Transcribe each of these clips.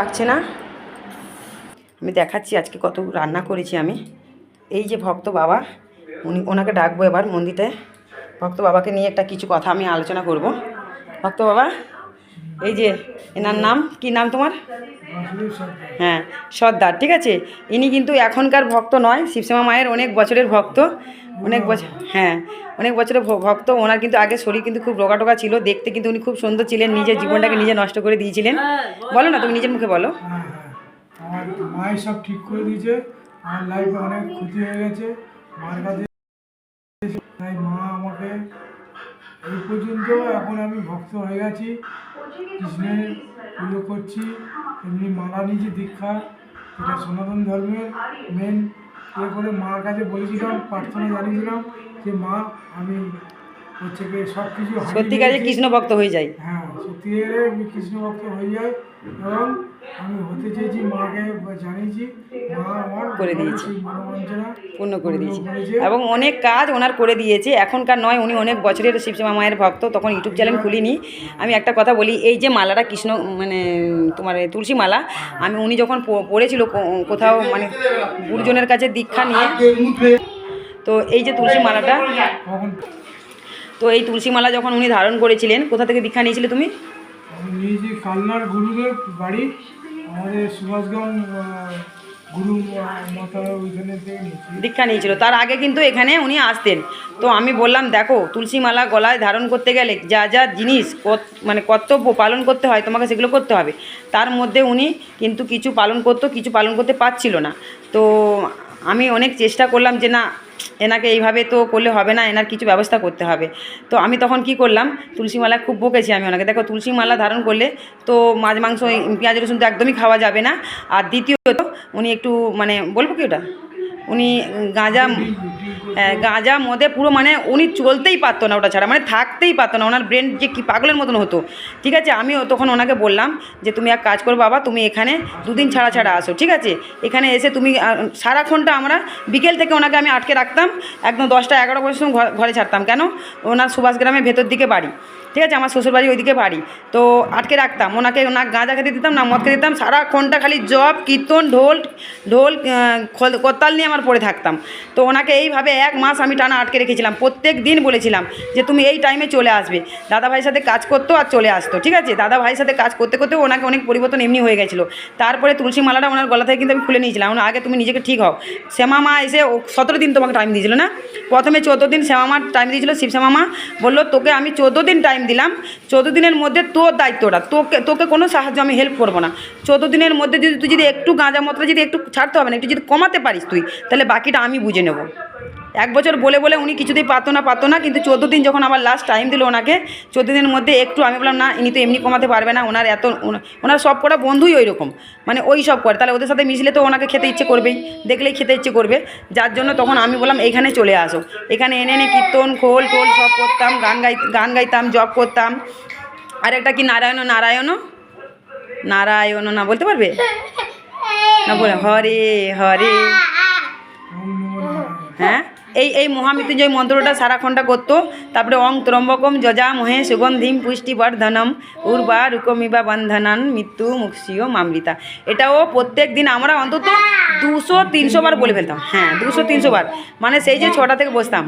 রাখছে না। আমি দেখাচ্ছি, আজকে কত রান্না করেছি আমি। এই যে ভক্ত বাবা, উনি, ওনাকে ডাকবো এবার মন্দিরে ভক্ত বাবাকে নিয়ে একটা কিছু কথা আমি আলোচনা করব। ভক্ত বাবা, এই যে এনার নাম, কি নাম তোমার? হ্যাঁ সর্দার, ঠিক আছে? ইনি কিন্তু এখনকার ভক্ত নয়, শিবশ্যামা মায়ের অনেক বছরের ভক্ত। অনেক বছর হ্যাঁ অনেক বছরের ভক্ত। ওনার কিন্তু আগে শরীর কিন্তু খুব রোগা টোকা ছিল। দেখতে কিন্তু উনি খুব সুন্দর ছিলেন। নিজের জীবনটাকে নিজে নষ্ট করে দিয়েছিলেন। বলো না তুমি নিজের মুখে বলো। হ্যাঁ হ্যাঁ আমার মাই সব ঠিক করে দিয়েছে। আমার লাইফে অনেক ক্ষতি হয়ে গেছে। মার কাছে তাই মা আমাকে এই পর্যন্ত এখন আমি ভক্ত হয়ে গেছি। কৃষ্ণের পুজো করছি। এমনি মালা নিয়েছি দীক্ষা। এটা সনাতন ধর্মের মেন করে মার কাছে বলেছিলাম প্রার্থনা জানিয়েছিলাম যে মা আমি হচ্ছে কি সব কিছু সত্যিকারে। কৃষ্ণ ভক্ত হয়ে যায় হ্যাঁ সত্যিকারে আমি কৃষ্ণ ভক্ত হয়ে যাই এবং আমি হতে চেয়েছি মাকে জানিয়েছি মা আমার করে দিয়েছে। পূর্ণ করে দিয়েছি। এবং অনেক কাজ ওনার করে দিয়েছে। এখনকার নয় উনি অনেক বছরের শিবশ্যামা মায়ের ভক্ত তখন ইউটিউব চ্যানেল খুলিনি। আমি একটা কথা বলি এই যে মালাটা কৃষ্ণ মানে তোমার তুলসী মালা আমি উনি যখন প- পড়েছিল কো- কোথাও মানে গুরুজনের কাছে দীক্ষা নিয়ে। তো এই যে তুলসী মালাটা তো এই তুলসী মালা যখন উনি ধারণ করেছিলেন কোথা থেকে দীক্ষা নিয়েছিলে তুমি? নিয়েছি কালনার গুরুদেব বাড়ি। দীক্ষা নিয়েছিল। তার আগে কিন্তু এখানে উনি আসতেন। তো আমি বললাম, দেখো তুলসী মালা গলায় ধারণ করতে গেলে যা যা জিনিস মানে কর্তব্য পালন করতে হয়, তোমাকে সেগুলো করতে হবে। তার মধ্যে উনি কিন্তু কিছু পালন করতো, কিছু পালন করতে পারছিল না। তো আমি অনেক চেষ্টা করলাম যে না, এনাকে এইভাবে তো করলে হবে না, এনার কিছু ব্যবস্থা করতে হবে। তো আমি তখন কি করলাম তুলসী মালা খুব বকেছি আমি ওনাকে। দেখো তুলসী মালা ধারণ করলে তো মাছ, মাংস, পেঁয়াজ, রসুন তো একদমই খাওয়া যাবে না। আর দ্বিতীয়ত, উনি একটু মানে বলব কি ওটা? উনি গাঁজা গাঁজা, মদে পুরো মানে উনি চলতেই পারতো না ওটা ছাড়া মানে থাকতেই পারতো না, ওনার ব্রেন যে কি পাগলের মতন হতো। ঠিক আছে আমি তখন ওনাকে বললাম যে, তুমি এক কাজ করো বাবা, তুমি এখানে দুদিন ছাড়া ছাড়া আসো, ঠিক আছে? এখানে এসে তুমি সারাক্ষণটা আমরা বিকেল থেকে ওনাকে আমি আটকে রাখতাম, একদম দশটা এগারো সময় ঘর- ছাড়তাম। কেন? ওনার সুভাষ গ্রামের ভেতর দিকে বাড়ি, ঠিক আছে? আমার শ্বশুরবাড়ি ওইদিকে বাড়ি। তো আটকে রাখতাম, ওনাকে না গাঁজা খেতে দিতাম, না মদ খেতে দিতাম, সারাক্ষণটা খালি জব কীর্তন, ঢোল ঢোল করতাল নিয়ে আমার পড়ে থাকতাম। তো ওনাকে এইভাবে এক মাস আমি টানা আটকে রেখেছিলাম, প্রত্যেক দিন বলেছিলাম যে তুমি এই টাইমে চলে আসবে। দাদা ভাইয়ের সাথে কাজ করতো আর চলে আসতো, ঠিক আছে? দাদা ভাইয়ের সাথে কাজ করতে করতে ওনাকে অনেক পরিবর্তন এমনি হয়ে গেছিল। তারপরে তুলসী মালাটা ওনার গলা থেকে কিন্তু আমি খুলে নিয়েছিলাম। ওনার আগে তুমি নিজেকে ঠিক হও। শ্যামা মা এসে সতেরো দিন তোমাকে টাইম দিয়েছিল না? প্রথমে চোদ্দ দিন শ্যামা মা টাইম দিয়েছিল, শিব শ্যামা মা বলল, তোকে আমি চোদ্দ দিন টাইম দিলাম। চোদ্দ দিনের মধ্যে তোর দায়িত্বটা, তোকে তোকে কোনো সাহায্য আমি হেল্প করব না। চোদ্দ দিনের মধ্যে যদি তুই যদি একটু গাঁজা মতটা যদি একটু ছাড়তে হবে না, একটু যদি কমাতে পারিস তুই, তাহলে বাকিটা আমি বুঝে নেব। এক বছর বলে বলে উনি কিছুতেই পারতো না পারতো না কিন্তু চোদ্দ দিন যখন আবার লাস্ট টাইম দিল ওনাকে চোদ্দ দিনের মধ্যে একটু আমি বললাম না ইনি তো এমনি কমাতে পারবে না ওনার এত ওনার সব কটা বন্ধুই ওই রকম মানে ওই সব করে তাহলে ওদের সাথে মিশলে তো ওনাকে খেতে ইচ্ছে করবেই দেখলেই খেতে ইচ্ছে করবে যার জন্য তখন আমি বললাম এইখানে চলে আসো। এখানে এনে এনে কীর্তন খোল টোল সব করতাম গান গাই গান গাইতাম জব করতাম। আর একটা কি নারায়ণ নারায়ণ? নারায়ণ না বলতে পারবে? না বলে হরে হরে। হ্যাঁ? এই এই মহামৃত্যুঞ্জয় মন্ত্রটা সারাক্ষণটা করতো তারপরে অং ত্রম্বকম যজা মহে সুগন্ধিম পুষ্টিবর্ধনম উর্বা রুকমিবা বন্ধনান মৃত্যু মুক্ষিও মামৃতা। এটাও প্রত্যেক দিন আমরা অন্তত দুশো তিনশো বার বলে ফেলতাম। হ্যাঁ দুশো তিনশো বার। মানে সেই যে ছটা থেকে বসতাম।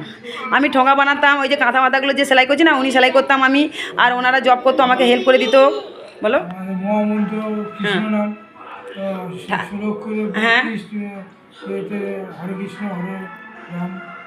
আমি ঠোঙা বানাতাম ওই যে কাঁথা মাথাগুলো যে সেলাই করছি না উনি সেলাই করতাম আমি। আর ওনারা জব করতো আমাকে হেল্প করে দিত। বলো? করে হ্যাঁ। হরে কৃষ্ণ হরে রাম।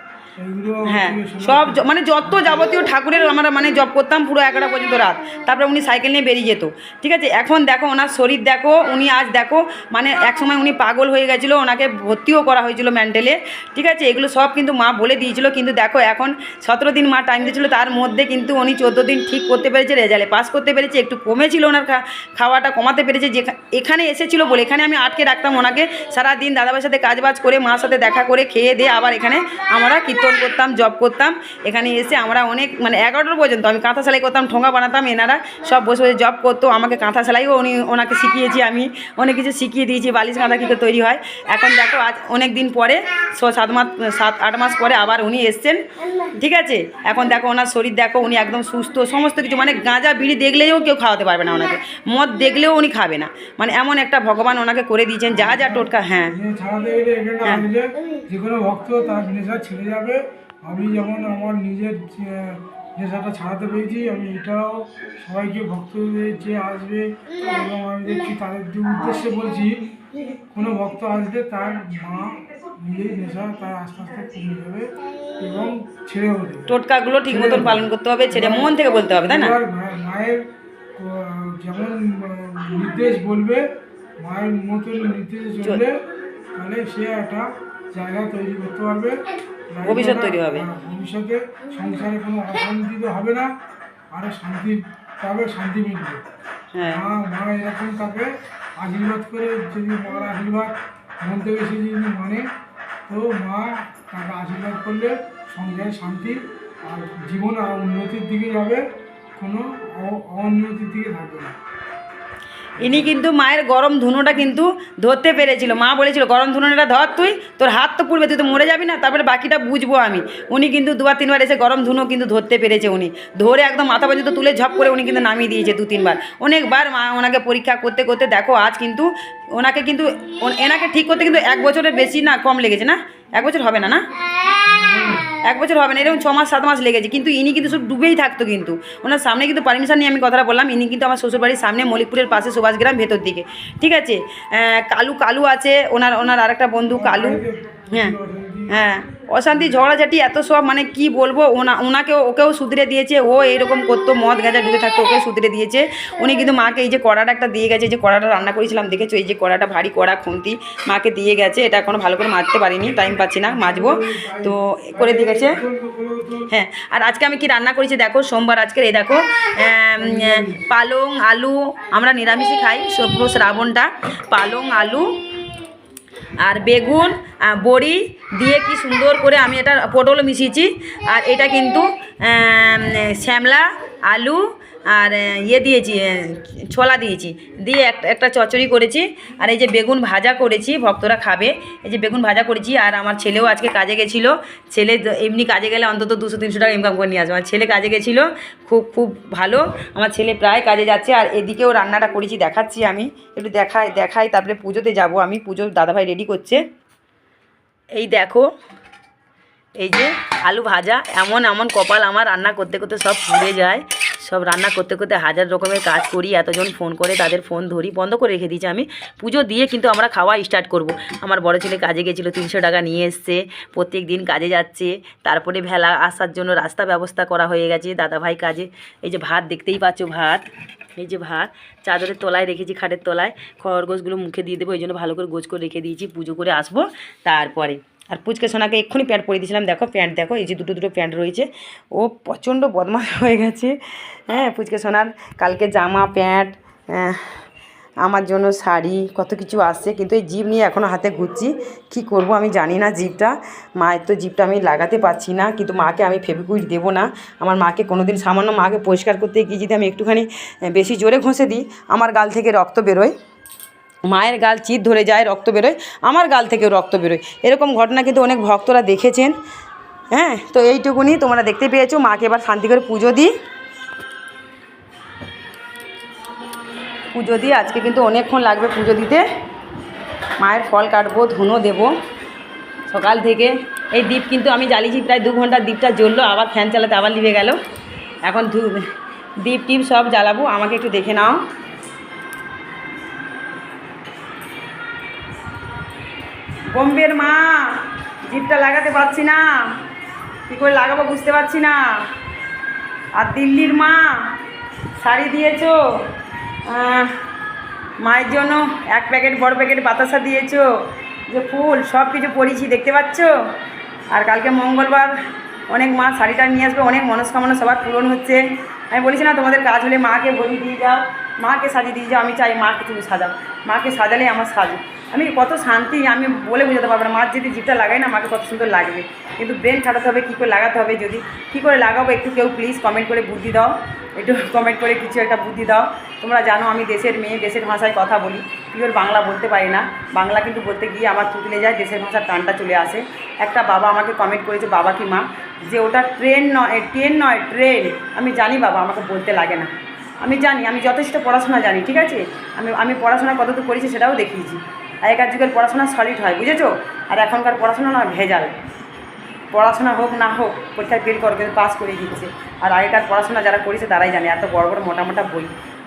হ্যাঁ সব মানে যত যাবতীয় ঠাকুরের আমরা মানে জব করতাম পুরো এগারোটা পর্যন্ত রাত। তারপরে উনি সাইকেল নিয়ে বেরিয়ে যেত। ঠিক আছে? এখন দেখো ওনার শরীর দেখো উনি আজ দেখো মানে এক সময় উনি পাগল হয়ে গেছিল ওনাকে ভর্তিও করা হয়েছিল মেন্টালে। ঠিক আছে? এগুলো সব কিন্তু মা বলে দিয়েছিল কিন্তু দেখো এখন সতেরো দিন মা টাইম দিয়েছিল তার মধ্যে কিন্তু উনি চোদ্দ দিন ঠিক করতে পেরেছে রেজাল্টে পাস করতে পেরেছে একটু কমেছিল ওনার খা- খাওয়াটা কমাতে পেরেছে যে এখানে এসেছিল বলে এখানে আমি আটকে রাখতাম ওনাকে। সারাদিন দাদাভাইয়ের সাথে কাজবাজ করে মার সাথে দেখা করে খেয়ে দিয়ে আবার এখানে আমরা কীর্তন করতাম জব করতাম। এখানে এসে আমরা অনেক মানে এগারোটা পর্যন্ত আমি কাঁথা সেলাই করতাম ঠোঙা বানাতাম এনারা সব বসে বসে জব করতো আমাকে কাঁথা সেলাইও উনি ওনাকে শিখিয়েছি আমি। অনেক কিছু শিখিয়ে দিয়েছি বালিশ কাঁথা কী তৈরি হয়। এখন দেখো আজ অনেক দিন পরে ছ সাত মাস সাত আট মাস পরে আবার উনি এসছেন। ঠিক আছে? এখন দেখো ওনার শরীর দেখো উনি একদম সুস্থ সমস্ত কিছু মানে গাঁজা বিড়ি দেখলেও কেউ খাওয়াতে পারবে না ওনাকে। মদ দেখলেও উনি খাবে না। মানে এমন একটা ভগবান ওনাকে করে দিয়েছেন যা যা টোটকা হ্যাঁ। হ্যাঁ। যে কোনো ভক্ত তার নেশা ছেড়ে যাবে। আমি যেমন আমার নিজের নেশাটা ছাড়াতে পেরেছি আমি এটাও সবাইকে ভক্তদের যে আসবে এবং আমি দেখছি তাদের যে উদ্দেশ্যে বলছি কোনো ভক্ত আসলে তার মা নিজেই নেশা তার আস্তে আস্তে কমে যাবে এবং ছেড়েও দেবে। টোটকাগুলো ঠিক মতন পালন করতে হবে ছেড়ে মন থেকে বলতে হবে তাই না? মায়ের যেমন নির্দেশ বলবে মায়ের মতন নির্দেশ চললে তাহলে সে একটা জায়গা তৈরি করতে পারবে। ভবিষ্যৎ তৈরি হবে। হ্যাঁ, ভবিষ্যতে সংসারে কোনো অশান্তি তো হবে না আরও শান্তি পাবে শান্তি মিলবে। হ্যাঁ। মা এরকম তাকে আশীর্বাদ করে যদি মার আশীর্বাদ মন থেকে সে যদি মানে তো মা তাকে আশীর্বাদ করলে সংসারে শান্তি আর জীবন আর উন্নতির দিকে যাবে কোনো অউন্নতির দিকে থাকবে না। ইনি কিন্তু মায়ের গরম ধুনোটা কিন্তু ধরতে পেরেছিল। মা বলেছিল, গরম ধুনোটা ধর তুই, তোর হাত তো পুড়বে, তুই তো মরে যাবি না, তারপরে বাকিটা বুঝব আমি। উনি কিন্তু দুবার তিনবার এসে গরম ধুনো কিন্তু ধরতে পেরেছে উনি। ধরে একদম মাথা পর্যন্ত তুলে ঝপ করে উনি কিন্তু নামিয়ে দিয়েছে দু, তিনবার। অনেকবার মা ওনাকে পরীক্ষা করতে করতে দেখো আজ কিন্তু ওনাকে কিন্তু এনাকে ঠিক করতে কিন্তু এক বছরের বেশি না, কম লেগেছে না? এক বছর হবে না না? এক বছর হবে না, এরকম ছ মাস, সাত মাস লেগেছে, কিন্তু ইনি কিন্তু সব ডুবেই থাকতো কিন্তু। ওনার সামনে কিন্তু পারমিশন নিয়ে আমি কথাটা বললাম, ইনি কিন্তু আমার শ্বশুরবাড়ির সামনে মলিকপুরের পাশে সুভাষগ্রাম ভেতর দিকে। ঠিক আছে? কালু কালু আছে, ওনার ওনার আরেকটা বন্ধু কালু। হ্যাঁ। হ্যাঁ অশান্তি, ঝগড়াঝাটি, এত সব মানে কি বলব? ওনা, ওনাকেও, ওকেও সুধরে দিয়েছে, ও এইরকম করতো, মদ গাঁজা ডুবে থাকতো ওকে সুধরে দিয়েছে। উনি কিন্তু মাকে এই যে কড়াটা একটা দিয়ে গেছে যে কড়াটা রান্না করেছিলাম, দেখেছ? এই যে কড়াটা ভারী কড়া খুন্তি মাকে দিয়ে গেছে, এটা এখনও ভালো করে মাজতে পারিনি টাইম পাচ্ছি না, মাজবো। তো করে দিয়ে গেছে হ্যাঁ আর আজকে আমি কি রান্না করেছি দেখো, সোমবার আজকের, এই দেখো পালং, আলু, আমরা নিরামিষই খাই পুরো শ্রাবণটা, পালং, আলু আর বেগুন বড়ি দিয়ে কি সুন্দর করে আমি এটা পটল মিশিয়েছি। আর এটা কিন্তু শ্যামলা, আলু আর ইয়ে দিয়েছি ছোলা দিয়েছি। দিয়ে একটা চচ্চড়ি করেছি। আর এই যে বেগুন ভাজা করেছি, ভক্তরা খাবে। এই যে বেগুন ভাজা করেছি, আর আমার ছেলেও আজকে কাজে গেছিল। ছেলে এমনি কাজে গেলে অন্তত দুশো, তিনশো টাকা ইনকাম করে নিয়ে আসবে। আমার ছেলে কাজে গেছিল, খুব খুব ভালো। আমার ছেলে প্রায় কাজে যাচ্ছে। আর এদিকেও রান্নাটা করেছি, দেখাচ্ছি আমি। একটু দেখাই দেখাই, তারপরে পুজোতে যাব আমি। পুজোর দাদাভাই রেডি করছে। এই দেখো, এই যে আলু ভাজা। এমন এমন কপাল আমার রান্না করতে করতে সব পুড়ে যায়। সব রান্না করতে করতে হাজার রকমের কাজ করি, এতজন ফোন করে তাদের ফোন ধরি, বন্ধ করে রেখে দিয়েছি আমি। পুজো দিয়ে কিন্তু আমরা খাওয়া স্টার্ট করব। আমার বড় ছেলে কাজে গেছিল, তিনশো টাকা নিয়ে এসছে, প্রত্যেক দিন কাজে যাচ্ছে। তারপরে ভেলা আসার জন্য রাস্তা ব্যবস্থা করা হয়ে গেছে, দাদাভাই কাজে। এই যে ভাত দেখতেই পাচ্ছ ভাত, এই যে ভাত, চাদরের তলায় রেখেছি, খাটের তলায়। খরগোশগুলো মুখে দিয়ে দেবো, ওই জন্য ভালো করে গোছ করে রেখে দিয়েছি, পুজো করে আসব তারপরে। আর পুচকে সোনাকে এক্ষুনি প্যান্ট পরে দিয়েছিলাম। দেখো প্যান্ট, দেখো এই যে দুটো দুটো প্যান্ট রয়েছে। ও প্রচণ্ড বদমাশ হয়ে গেছে। হ্যাঁ পুচকে সোনার কালকে জামা, প্যান্ট আমার জন্য শাড়ি, কত কিছু আসছে। কিন্তু এই জিপ নিয়ে এখনও হাতে ঘুরছি। কী করব আমি জানি না জিপটা। মায়ের তো জিপটা আমি লাগাতে পারছি না। কিন্তু মাকে আমি ফেবিকুইক দেবো না। আমার মাকে কোনো দিন সামান্য মাকে পরিষ্কার করতে গিয়ে যদি আমি একটুখানি বেশি জোরে ঘষে দিই, আমার গাল থেকে রক্ত বেরোয়। মায়ের গাল চিত ধরে যায়, রক্ত বেরোয়, আমার গাল থেকেও রক্ত বেরোয়। এরকম ঘটনা কিন্তু অনেক ভক্তরা দেখেছেন। হ্যাঁ তো এইটুকুনি তোমরা দেখতে পেয়েছ। মাকে এবার শান্তি করে পুজো দিই। পুজো দিই। আজকে কিন্তু অনেকক্ষণ লাগবে পুজো দিতে। মায়ের ফল কাটবো, ধুনো দেবো। সকাল থেকে এই দ্বীপ কিন্তু আমি জ্বালিয়েছি, প্রায় দু ঘণ্টা দ্বীপটা জ্বললো, আবার ফ্যান চালাতে আবার লিভে গেল। এখন দ্বীপ টিপ সব জ্বালাবো। আমাকে একটু দেখে নাও। বোম্বের মা, জিপটা লাগাতে পারছি না। কী করে লাগাবো বুঝতে পারছি না। আর দিল্লির মা, শাড়ি দিয়েছ? মায়ের জন্য এক প্যাকেট, বড় প্যাকেট বাতাসা দিয়েছ। যে ফুল, সব কিছু পরিছি দেখতে পাচ্ছ? আর কালকে মঙ্গলবার অনেক মা শাড়িটা নিয়ে আসবে, অনেক মনস্কামনা সবার পূরণ হচ্ছে। আমি বলেছি না তোমাদের কাজ হলে মাকে বলি, দিয়ে যাও। মাকে সাজিয়ে দিয়ে যাও, আমি চাই মাকে তুমি সাজাও। মাকে সাজালেই আমার সাজো। আমি কত শান্তি, আমি বলে বোঝাতে পারব না, মার যদি জিপটা লাগাই না, মাকে কত সুন্দর লাগবে। কিন্তু ব্রেন খাটাতে হবে, কী করে লাগাতে হবে যদি? কী করে লাগাবো একটু কেউ প্লিজ কমেন্ট করে বুদ্ধি দাও। একটু কমেন্ট করে কিছু একটা বুদ্ধি দাও। তোমরা জানো আমি দেশের মেয়ে, দেশের ভাষায় কথা বলি। পিওর বাংলা বলতে পারি না। বাংলা কিন্তু বলতে গিয়ে আমার তুতলে যায়, দেশের ভাষার টানটা চলে আসে। একটা বাবা আমাকে কমেন্ট করেছে, বাবা কি মা? যে ওটা ট্রেন নয় ট্রেন নয় ট্রেন আমি জানি বাবা, আমাকে বলতে লাগে না। আমি জানি, আমি যথেষ্ট পড়াশোনা জানি, ঠিক আছে? আমি আমি পড়াশোনা কতটুকু করেছি সেটাও দেখিয়েছি। আগেকার যুগের পড়াশোনা সলিড হয়, বুঝেছ? আর এখনকার পড়াশোনা না ভেজাল। পড়াশোনা হোক না হোক, পরীক্ষায় ফেল করে পাস করে দিচ্ছে। আর আগেকার পড়াশোনা যারা করেছে তারাই জানে, এত বড় বড় মোটা মোটা বই।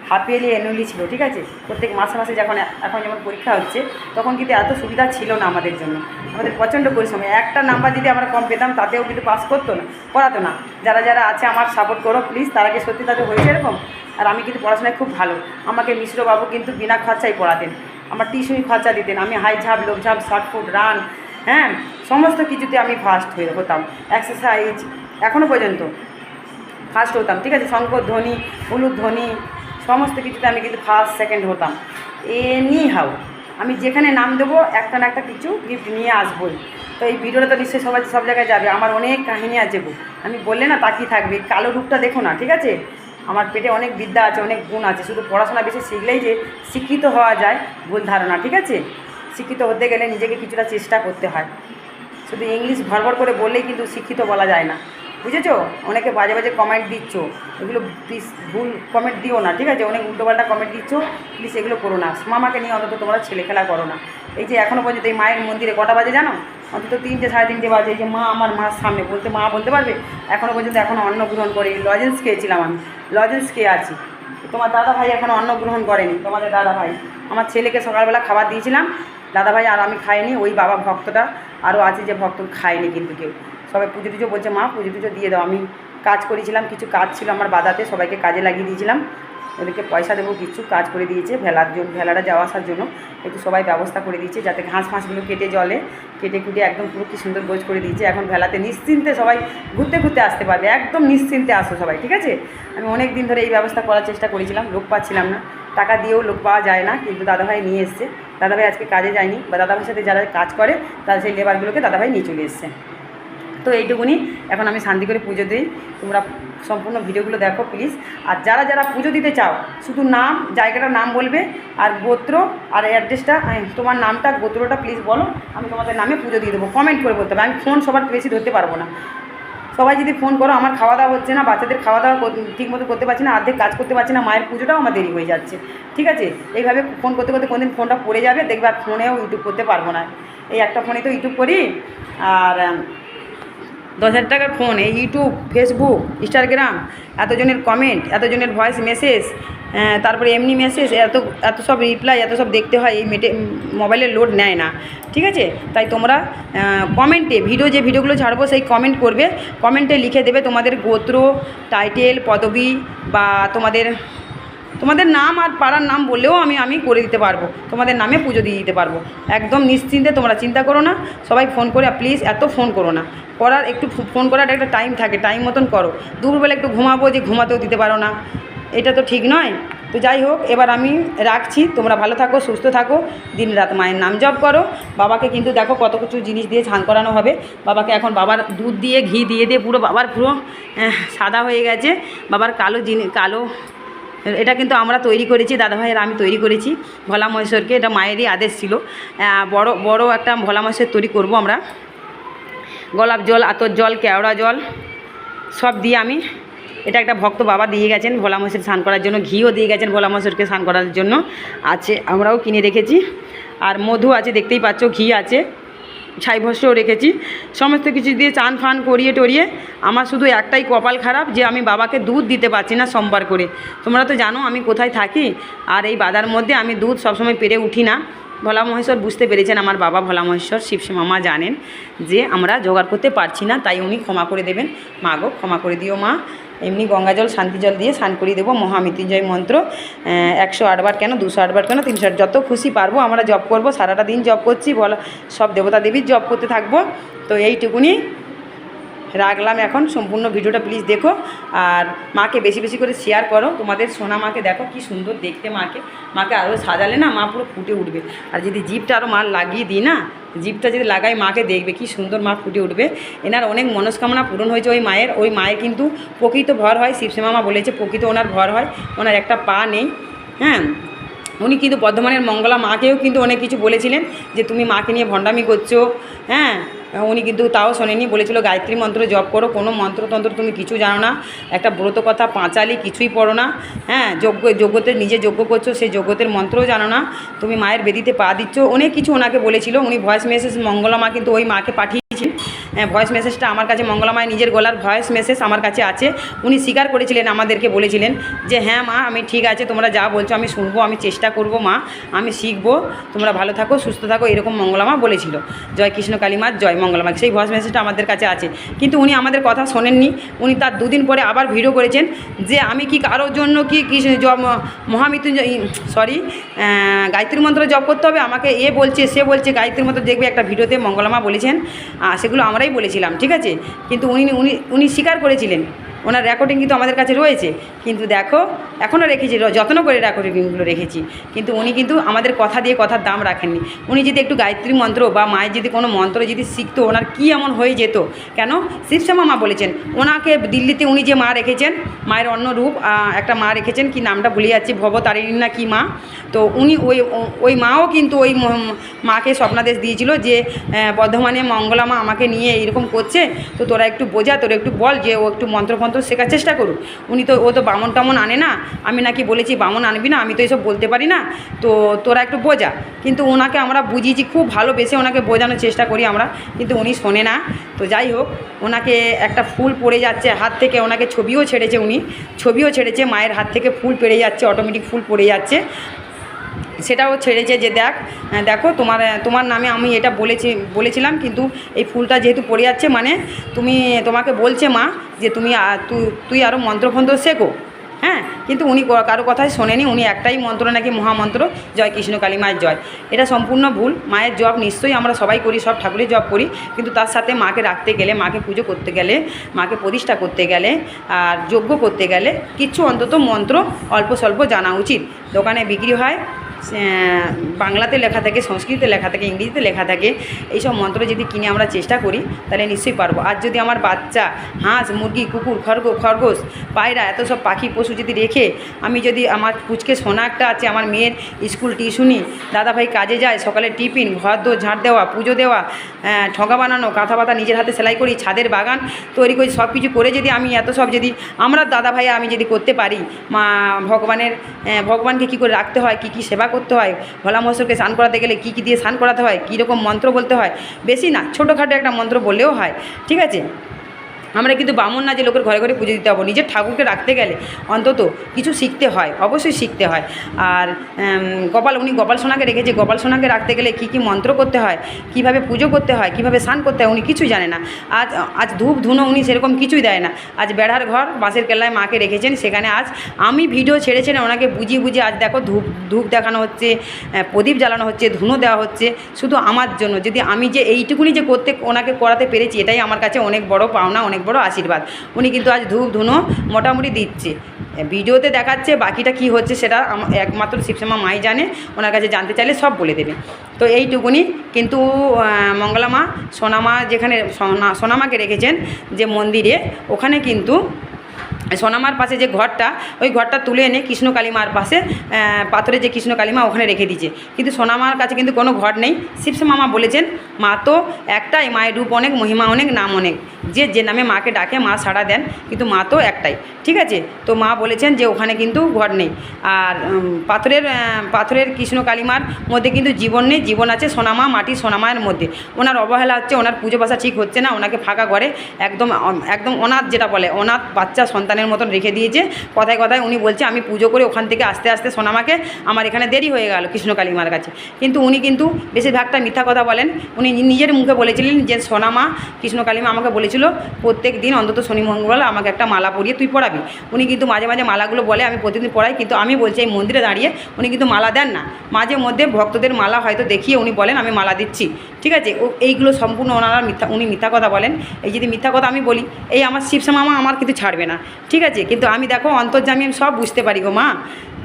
হাফ ইয়ারলি অ্যানুয়ালি ছিল, ঠিক আছে? প্রত্যেক মাসে মাসে যখন এখন যেমন পরীক্ষা হচ্ছে, তখন কিন্তু এত সুবিধা ছিল না আমাদের জন্য। আমাদের প্রচণ্ড পরিশ্রম। একটা নাম্বার যদি আমরা কম পেতাম, তাতেও কিন্তু পাস করতো না করাতো না। যারা যারা আছে, আমার সাপোর্ট করো প্লিজ তারা কি সত্যি তাদের হয়েছে এরকম? আর আমি কিন্তু পড়াশোনায় খুব ভালো। আমাকে মিশ্রবাবু কিন্তু বিনা খরচায় পড়াতেন। আমার টিউশনি খরচা দিতেন। আমি হাই ঝাপ লো ঝাপ শর্টফুট রান হ্যাঁ? সমস্ত কিছুতে আমি ফার্স্ট হয়ে হতাম। এক্সারসাইজ এখনও পর্যন্ত ফার্স্ট হতাম, ঠিক আছে? শঙ্কর ধ্বনি হলুদ ধ্বনি সমস্ত কিছুতে আমি কিন্তু ফার্স্ট সেকেন্ড হতাম। Anyhow. আমি যেখানে নাম দেবো, একটা না একটা কিছু গিফট নিয়ে আসবোই। তো এই ভিডিওটা তো নিশ্চয়ই সবাই সব জায়গায় যাবে। আমার অনেক কাহিনী আছে গো। আমি বললে না তাকিয়ে থাকবে। কালো রূপটা দেখো না, ঠিক আছে? আমার পেটে অনেক বিদ্যা আছে, অনেক গুণ আছে। শুধু পড়াশোনা বেশি শিখলেই যে শিক্ষিত হওয়া যায়, ভুল ধারণা, ঠিক আছে? শিক্ষিত হতে গেলে নিজেকে কিছুটা চেষ্টা করতে হয়। শুধু ইংলিশ ভরভর করে বললেই কিন্তু শিক্ষিত বলা যায় না। বুঝেছ? অনেকে বাজে বাজে কমেন্ট দিচ্ছ। এগুলো প্লিজ ভুল কমেন্ট দিও না, ঠিক আছে? অনেক উল্টোপাল্টা কমেন্ট দিচ্ছ প্লিজ এগুলো করো না। মামাকে নিয়ে অন্তত তোমরা ছেলে খেলা করো না। এই যে এখনও পর্যন্ত এই মায়ের মন্দিরে কটা বাজে জানো? অন্তত তিনটে, সাড়ে তিনটে বাজে। এই যে মা আমার মার সামনে বলতে মা বলতে পারবে? এখনও পর্যন্ত এখনও অন্ন গ্রহণ করে লজেন্স খেয়েছিলাম আমি। লজেন্স খেয়ে আছি। তোমার দাদা ভাই এখনও অন্ন গ্রহণ করেনি, তোমাদের দাদা ভাই। আমার ছেলেকে সকালবেলা খাবার দিয়েছিলাম। দাদা ভাই আর আমি খাইনি, ওই বাবা ভক্তটা। আরও আছে যে ভক্ত খায়নি কিন্তু কেউ। সবাই পুজো টুজো বলছে, মা, পুজো টুজো দিয়ে দাও। আমি কাজ করেছিলাম, কিছু কাজ ছিল আমার বাদাতে, সবাইকে কাজে লাগিয়ে দিয়েছিলাম। ওদেরকে পয়সা দেবো, কিছু কাজ করে দিয়েছে, ভেলার জন্য, ভেলাটা যাওয়া আসার জন্য। একটু সবাই ব্যবস্থা করে দিয়েছে, যাতে ঘাস ফাঁসগুলো কেটে জলে, কেটে কুটে একদম পুরো কি সুন্দর গোছ করে দিয়েছে। এখন ভেলাতে নিশ্চিন্তে সবাই ঘুরতে ঘুরতে আসতে পারবে, একদম নিশ্চিন্তে আসো সবাই, ঠিক আছে? আমি অনেক দিন ধরে এই ব্যবস্থা করার চেষ্টা করেছিলাম, লোক পাচ্ছিলাম না। টাকা দিয়েও লোক পাওয়া যায় না, কিন্তু দাদাভাই নিয়ে এসছে। দাদাভাই আজকে কাজে যায়নি, বা দাদাভাইয়ের সাথে যারা কাজ করে, তারা সেই লেবারগুলোকে দাদাভাই নিয়ে চলে এসছে। তো এইটুকুনি। এখন আমি শান্তি করে পুজো দিই। তোমরা সম্পূর্ণ ভিডিওগুলো দেখো প্লিজ আর যারা যারা পুজো দিতে চাও, শুধু নাম, জায়গাটার নাম বলবে, আর গোত্র, আর অ্যাড্রেসটা তোমার নামটা, গোত্রটা প্লিজ বলো। আমি তোমাদের নামে পুজো দিয়ে দেবো। কমেন্ট করে বলতে হবে। আমি ফোন সবার বেশি ধরতে পারব না। সবাই যদি ফোন করো, আমার খাওয়া দাওয়া হচ্ছে না, বাচ্চাদের খাওয়া দাওয়া ঠিক মতো করতে পারছি না, অর্ধেক কাজ করতে পারছি না, মায়ের পুজোটাও আমার দেরি হয়ে যাচ্ছে। ঠিক আছে? এইভাবে ফোন করতে করতে কোনদিন ফোনটা পড়ে যাবে, দেখবে আর ফোনেও ইউটিউব করতে পারব না। এই একটা ফোনে তো ইউটিউব করি। আর দশ হাজার টাকার ফোন এই ইউটিউব ফেসবুক ইনস্টাগ্রাম এতজনের কমেন্ট এতজনের ভয়েস মেসেজ তারপরে এমনি মেসেজ এত এত সব রিপ্লাই এত সব দেখতে হয়, এই মেটে মোবাইলের লোড নেয় না। ঠিক আছে? তাই তোমরা কমেন্টে ভিডিও যে ভিডিওগুলো ছাড়বো, সেই কমেন্ট করবে। কমেন্টে লিখে দেবে তোমাদের গোত্র টাইটেল পদবি বা তোমাদের তোমাদের নাম আর পাড়ার নাম বললেও আমি আমি করে দিতে পারব। তোমাদের নামে পুজো দিয়ে দিতে পারব। একদম নিশ্চিন্তে তোমরা চিন্তা করো না। সবাই ফোন করে প্লিজ এত ফোন করো না। করার একটু ফোন করার একটা টাইম থাকে টাইম মতন করো। দুপুরবেলা একটু ঘুমাবো যে ঘুমাতেও দিতে পারো না। এটা তো ঠিক নয়। তো যাই হোক, এবার আমি রাখছি। তোমরা ভালো থাকো, সুস্থ থাকো। দিন রাত মায়ের নাম জপ করো। বাবাকে কিন্তু দেখো কত কিছু জিনিস দিয়ে ছান করানো হবে। বাবাকে এখন বাবার দুধ দিয়ে, ঘি দিয়ে দিয়ে পুরো বাবার পুরো সাদা হয়ে গেছে। বাবার কালো জিনিস কালো এটা কিন্তু আমরা তৈরি করেছি, দাদাভাইয়ের আমি তৈরি করেছি। ভোলা মহেশ্বরকে এটা মায়েরই আদেশ ছিল। বড় বড় একটা ভোলা মহেশ্বর তৈরি করব আমরা। গোলাপ জল, আতর জল, কেওড়া জল, সব দিয়ে আমি এটা একটা ভক্ত বাবা দিয়ে গেছেন ভোলা মহেশ্বর স্নান করার জন্য, ঘিও দিয়ে গেছেন ভোলা মহেশ্বরকে স্নান করার জন্য। আছে, আমরাও কিনে রেখেছি। আর মধু আছে, দেখতেই পাচ্ছ, ঘি আছে। ছাইভস্যও রেখেছি। সমস্ত কিছু দিয়ে চান ফান করিয়ে টরিয়ে, আমার শুধু একটাই কপাল খারাপ যে আমি বাবাকে দুধ দিতে পারছি না সোমবার করে। তোমরা তো জানো আমি কোথায় থাকি, আর এই বাদার মধ্যে আমি দুধ সবসময় পেরে উঠি না। ভোলা মহেশ্বর বুঝতে পেরেছেন আমার বাবা ভোলা মহেশ্বর শিবসীমা মামা জানেন যে আমরা জোগাড় করতে পারছি না, তাই উনি ক্ষমা করে দেবেন। মা গো, ক্ষমা করে দিও মা। এমনি গঙ্গা জল, শান্তি জল দিয়ে স্নান করিয়ে দেবো মহামৃত্যুঞ্জয় মন্ত্র। একশো আটবার কেন, দুশো আটবার কেন, তিনশো আট, যত খুশি পারব আমরা জব করব, সারাটা দিন জব করছি, বলা, সব দেবতা দেবীর জব করতে থাকব। তো এইটুকুনি রাখলাম এখন। সম্পূর্ণ ভিডিওটা প্লিজ দেখো। আর মাকে বেশি বেশি করে শেয়ার করো। তোমাদের সোনা মাকে দেখো কি সুন্দর দেখতে মাকে। মাকে আরও সাজালে না মা পুরো ফুটে উঠবে। আর যদি জিপটা আরও মা লাগিয়ে দিই না, জিপটা যদি লাগাই, মাকে দেখবে কি সুন্দর মা ফুটে উঠবে। এনার অনেক মনস্কামনা পূরণ হয়েছে ওই মায়ের। ওই মায়ের কিন্তু প্রকৃত ভর হয়। শিবসেমা মা বলেছে, প্রকৃত ওনার ভর হয়। ওনার একটা পা নেই। হ্যাঁ? উনি কিন্তু বর্ধমানের মঙ্গলা মাকেও কিন্তু অনেক কিছু বলেছিলেন যে, তুমি মাকে নিয়ে ভণ্ডামি করছ। হ্যাঁ? উনি কিন্তু তাও শোনেনি বলেছিল গায়ত্রী মন্ত্র জপ করো, কোনো মন্ত্রতন্ত্র তুমি কিছু জানো না, একটা ব্রত কথা পাঁচালি, কিছুই পড়ো না হ্যাঁ যোগ্য যোগ্যতে নিজে যোগ্য করছ সেই যোগ্যতের মন্ত্রও জানো না, তুমি মায়ের বেদিতে পা দিচ্ছ, অনেক কিছু ওনাকে বলেছিল, উনি ভয়েস মেসেজ মঙ্গলা মা কিন্তু ওই মাকে হ্যাঁ ভয়েস মেসেজটা আমার কাছে মঙ্গলামায়, নিজের গলার ভয়েস মেসেজ আমার কাছে আছে। উনি স্বীকার করেছিলেন, আমাদেরকে বলেছিলেন যে হ্যাঁ মা, আমি ঠিক আছে, তোমরা যা বলছো আমি শুনব, আমি চেষ্টা করব মা, আমি শিখব, তোমরা ভালো থাকো, সুস্থ থাকো, এরকম মঙ্গলামা বলেছিল। জয় কৃষ্ণ কালীমা জয় মঙ্গলামা। সেই ভয়েস মেসেজটা আমাদের কাছে আছে। কিন্তু উনি আমাদের কথা শোনেননি। উনি তার দুদিন পরে আবার ভিডিও করেছেন যে, আমি কি কারোর জন্য কি মহামৃত্যুঞ্জয় সরি গায়ত্রী মন্ত্র জপ করতে হবে? আমাকে এ বলছে, সে বলছে, গায়ত্রী মন্ত্র দেখবে একটা ভিডিওতে মঙ্গলামা বলেছেন। সেগুলো আমরাই বলেছিলাম ঠিক আছে? কিন্তু উনি উনি উনি স্বীকার করেছিলেন। ওনার রেকর্ডিং কিন্তু আমাদের কাছে রয়েছে। কিন্তু দেখো, এখনও রেখেছি যত্ন করে রেকর্ডিংগুলো রেখেছি। কিন্তু উনি কিন্তু আমাদের কথা দিয়ে কথার দাম রাখেননি। উনি যদি একটু গায়ত্রী মন্ত্র বা মায়ের যদি কোনো মন্ত্র যদি শিখতো, ওনার কী এমন হয়ে যেত? কেন? শিবশ্যামা মা বলেছেন, ওনাকে দিল্লিতে উনি যে মা রেখেছেন, মায়ের অন্য রূপ একটা মা রেখেছেন, কি নামটা ভুলে যাচ্ছি, ভবতারিণী না কি মা? তো উনি ওই ওই মাও কিন্তু ওই মাকে স্বপ্নাদেশ দিয়েছিল যে বর্ধমানে মঙ্গলা মা আমাকে নিয়ে এরকম করছে। তো তোরা একটু বোঝা, তোরা একটু বল যে ও একটু মন্ত্রফন্ত্র শেখার চেষ্টা করুক। উনি তো, ও তো বামন টামন আনে না। আমি নাকি বলেছি, বামন আনবি না, আমি তো এসব বলতে পারি না। তো তোরা একটু বোঝা। কিন্তু ওনাকে আমরা বুঝিয়েছি, খুব ভালোবেসে ওনাকে বোঝানোর চেষ্টা করি আমরা। কিন্তু উনি শোনে না। তো যাই হোক, ওনাকে একটা ফুল পড়ে যাচ্ছে হাত থেকে, ওনাকে ছবিও ছেড়েছে উনি। ছবিও ছেড়েছে, মায়ের হাত থেকে ফুল পেড়ে যাচ্ছে, অটোমেটিক ফুল পড়ে যাচ্ছে। সেটাও ছেড়েছে যে দেখ দেখো তোমার তোমার নামে আমি এটা বলেছি, বলেছিলাম কিন্তু এই ফুলটা যেহেতু পড়ে যাচ্ছে মানে তুমি তোমাকে বলছে মা যে তুমি তুই আরও মন্ত্রফন্ত্র শেখো। হ্যাঁ? কিন্তু উনি কারও কথাই শোনেনি, উনি একটাই মন্ত্র নাকি মহামন্ত্র, জয় কৃষ্ণ কালী মায়ের জয়। এটা সম্পূর্ণ ভুল, মায়ের জব নিশ্চয়ই আমরা সবাই করি, সব ঠাকুরের জব করি, কিন্তু তার সাথে মাকে রাখতে গেলে, মাকে পুজো করতে গেলে, মাকে প্রতিষ্ঠা করতে গেলে, আর যজ্ঞ করতে গেলে কিছু অন্তত মন্ত্র অল্প স্বল্প জানা উচিত। দোকানে বিক্রি হয় বাংলাতে লেখা থাকে, সংস্কৃতে লেখা থাকে, ইংরেজিতে লেখা থাকে, এইসব মন্ত্র যদি কিনে আমরা চেষ্টা করি, তাহলে নিশ্চয়ই পারব। আর যদি আমার বাচ্চা, হাঁস, মুরগি, কুকুর, খরগো, খরগোশ, পায়রা, এত সব পাখি, পশু যদি রেখে আমি যদি আমার পুচকে সোনা একটা আছে, আমার মেয়ের স্কুল টিউশনি, দাদাভাই কাজে যায়, সকালে টিফিন, ঘর দোর ঝাঁট দেওয়া, পুজো দেওয়া ঠগা বানানো, কাঁথা পাতা নিজের হাতে সেলাই করি, ছাদের বাগান তৈরি করি, সব কিছু করে যদি আমি এত সব যদি আমরা দাদা ভাই আমি যদি করতে পারি, মা, ভগবানের ভগবানকে কী করে রাখতে হয়, কী কী সেবা করতে হয়? ভোলা মহেশ্বরকে স্নান করাতে গেলে কী কী দিয়ে স্নান করাতে হয়? কীরকম মন্ত্র বলতে হয়? বেশি না, ছোটোখাটো একটা মন্ত্র বললেও হয়। ঠিক আছে? আমরা কিন্তু বামন না যে লোকের ঘরে ঘরে পুজো দিতে হব। নিজের ঠাকুরকে রাখতে গেলে অন্তত কিছু শিখতে হয়, অবশ্যই শিখতে হয়। আর গোপাল, উনি গোপাল সোনাকে রেখেছে। গোপাল সোনাকে রাখতে গেলে কী কী মন্ত্র করতে হয়, কীভাবে পুজো করতে হয়, কীভাবে স্নান করতে হয়, উনি কিছুই জানে না। আজ আজ ধূপ, ধুনো উনি সেরকম কিছুই দেয় না। আজ বেড়ার ঘর, বাঁশের কেল্লায় মাকে রেখেছেন। সেখানে আজ আমি ভিডিও ছেড়েছেন ওনাকে বুঝিয়ে বুঝিয়ে আজ দেখো ধূপ ধূপ দেখানো হচ্ছে প্রদীপ জ্বালানো হচ্ছে, ধুনো দেওয়া হচ্ছে, শুধু আমার জন্য। যদি আমি যে এইটুকুনি যে করতে, ওনাকে করাতে পেরেছি, এটাই আমার কাছে অনেক বড় পাওনা, অনেক বড় আশীর্বাদ। উনি কিন্তু আজ ধূপ ধুনো মোটামুটি দিচ্ছে। ভিডিওতে দেখাচ্ছে বাকিটা কি হচ্ছে সেটা একমাত্র শিবশ্যামা মাই জানে, ওনার কাছে জানতে চাইলে সব বলে দেবে। তো এইটুকুনি কিন্তু মঙ্গলামা, সোনামা যেখানে, সোনা, সোনামাকে রেখেছেন যে মন্দিরে, ওখানে কিন্তু সোনামার পাশে যে ঘরটা, ওই ঘরটা তুলে এনে কৃষ্ণ কালীমার পাশে পাথরে যে কৃষ্ণ কালীমা ওখানে রেখে দিয়েছে। কিন্তু সোনামার কাছে কিন্তু কোনো ঘর নেই। শিবসে মামা বলেছেন, মা তো একটাই, মায়ের রূপ অনেক, মহিমা অনেক, নাম অনেক। যে যে নামে মাকে ডাকে, মা সাড়া দেন, কিন্তু মা তো একটাই। ঠিক আছে? তো মা বলেছেন যে ওখানে কিন্তু ঘর নেই। আর পাথরের পাথরের কৃষ্ণ কালীমার মধ্যে কিন্তু জীবন নেই, জীবন আছে সোনামা, মাটি সোনামায়ের মধ্যে। ওনার অবহেলা হচ্ছে, ওনার পুজো পাশা ঠিক হচ্ছে না, ওনাকে ফাঁকা ঘরে একদম একদম অনাথ যেটা বলে, অনাথ বাচ্চা সন্তানের মতন রেখে দিয়েছে। কথায় কথায় উনি বলছে, আমি পুজো করে ওখান থেকে আস্তে আস্তে সোনামাকে আমার এখানে দেরি হয়ে গেল কৃষ্ণ কালীমার কাছে। কিন্তু উনি কিন্তু বেশিরভাগটা মিথ্যা কথা বলেন। উনি নিজের মুখে বলেছিলেন যে, সোনামা, কৃষ্ণ কালীমা আমাকে বলেছিল, প্রত্যেক দিন অন্তত শনি মঙ্গল আমাকে একটা মালা পরিয়ে তুই পড়াবি। উনি কিন্তু মাঝে মাঝে মালাগুলো বলে, আমি প্রতিদিন পড়াই, কিন্তু আমি বলছি, এই মন্দিরে দাঁড়িয়ে উনি কিন্তু মালা দেন না। মাঝে মধ্যে ভক্তদের মালা হয়তো দেখিয়ে উনি বলেন, আমি মালা দিচ্ছি। ঠিক আছে? ও এইগুলো সম্পূর্ণ ওনারা মিথ্যা, উনি মিথ্যা কথা বলেন। এই যদি মিথ্যা কথা আমি বলি, এই আমার শিবসা মামা আমার কিন্তু ছাড়বে না। ঠিক আছে? কিন্তু আমি দেখো অন্তর্জামী আমি সব বুঝতে পারি গো মা।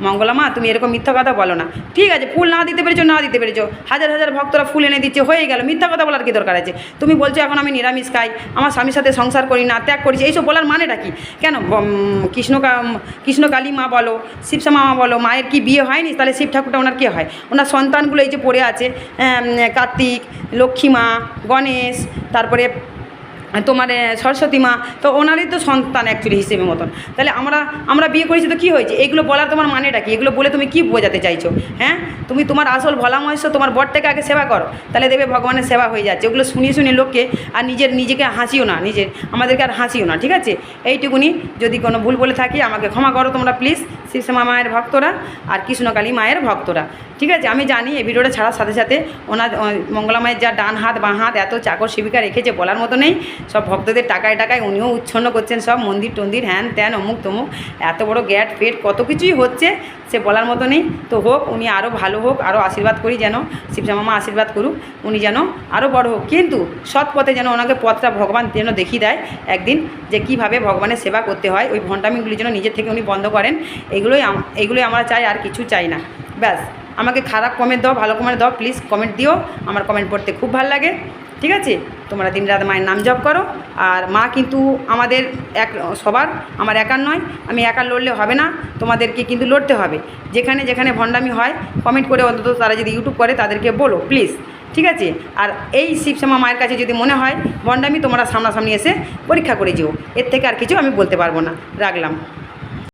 মঙ্গলা মা, তুমি এরকম মিথ্যা কথা বলো না। ঠিক আছে, ফুল না দিতে পেরেছ, না দিতে পেরেছ। হাজার হাজার ভক্তরা ফুল এনে দিচ্ছে, হয়ে গেল, মিথ্যা কথা বলার কি দরকার আছে? তুমি বলছো এখন আমি নিরামিষ খাই, আমার স্বামীর সাথে সংসার করি না, ত্যাগ করেছি এইসব বলার মানেটা কি? কেন? কৃষ্ণ কা- কৃষ্ণ কালী মা বলো শিবসা মামা বলো, মায়ের কি বিয়ে হয়নি? তাহলে শিব ঠাকুরটা ওনার কে হয়? ওনার সন্তানগুলো এই যে পড়ে আছে কার্তিক, লক্ষ্মী মা, গণেশ, তারপরে তোমার সরস্বতী মা, তো ওনারই তো সন্তান অ্যাকচুয়ালি হিসেবে মতন। তাহলে আমরা আমরা বিয়ে করেছি তো কী হয়েছে? এগুলো বলার তোমার মানেটা কি? এগুলো বলে তুমি কি বোঝাতে চাইছো? হ্যাঁ? তুমি তোমার আসল ভোলা মহেশ্ব তোমার বরটাকে আগে সেবা করো। তাহলে দেখবে ভগবানের সেবা হয়ে যাচ্ছে। ওগুলো শুনিয়ে শুনিয়ে লোককে আর নিজের, নিজেকে হাসিও না, নিজের, আমাদেরকে আর হাসিও না, ঠিক আছে? এইটুকুনি, যদি কোনো ভুল বলে থাকি, আমাকে ক্ষমা করো তোমরা প্লিজ শিবশ্যামা মায়ের ভক্তরা আর কৃষ্ণকালী মায়ের ভক্তরা, ঠিক আছে? আমি জানি এই ভিডিওটা ছাড়ার সাথে সাথে ওনার মঙ্গলা মায়ের যা ডান হাত, বাঁ হাত, এত চাকর শিবিকা রেখেছে বলার মতো নেই। সব ভক্তদের টাকায় টাকায় উনিও উচ্ছন্ন করছেন সব মন্দির টন্দির হ্যান ত্যান, অমুক তমুক। এত বড় গ্যাট, পেট, কত কিছুই হচ্ছে সে বলার মতো নেই। তো হোক, উনি আরও ভালো হোক আরও আশীর্বাদ করি যেন, শিবশ্যামা আশীর্বাদ করুক, উনি যেন আরও বড় হোক। কিন্তু সৎ পথে যেন ওনাকে পথটা ভগবান যেন দেখিয়ে দেয় একদিন যে কীভাবে ভগবানের সেবা করতে হয়, ওই ভণ্ডামিগুলি যেন নিজের থেকে উনি বন্ধ করেন, এগুলোই এগুলোই আমরা চাই, আর কিছু চাই না। ব্যাস। আমাকে খারাপ কমেন্ট দাও, ভালো কমেন্ট দাও প্লিজ কমেন্ট দিও। আমার কমেন্ট পড়তে খুব ভালো লাগে। ঠিক আছে? তোমরা দিন রাত মায়ের নাম জপ করো। আর মা কিন্তু আমাদের এক, সবার, আমার একার নয়। আমি একা লড়লে হবে না, তোমাদেরকে কিন্তু লড়তে হবে। যেখানে যেখানে ভণ্ডামি হয় কমেন্ট করে অন্তত তারা যদি ইউটিউব করে, তাদেরকে বলো প্লিজ ঠিক আছে? আর এই শিবশ্যামা মায়ের কাছে যদি মনে হয়, ভণ্ডামি তোমরা সামনাসামনি এসে পরীক্ষা করে যেও। এর থেকে আর কিছু আমি বলতে পারব না। রাখলাম।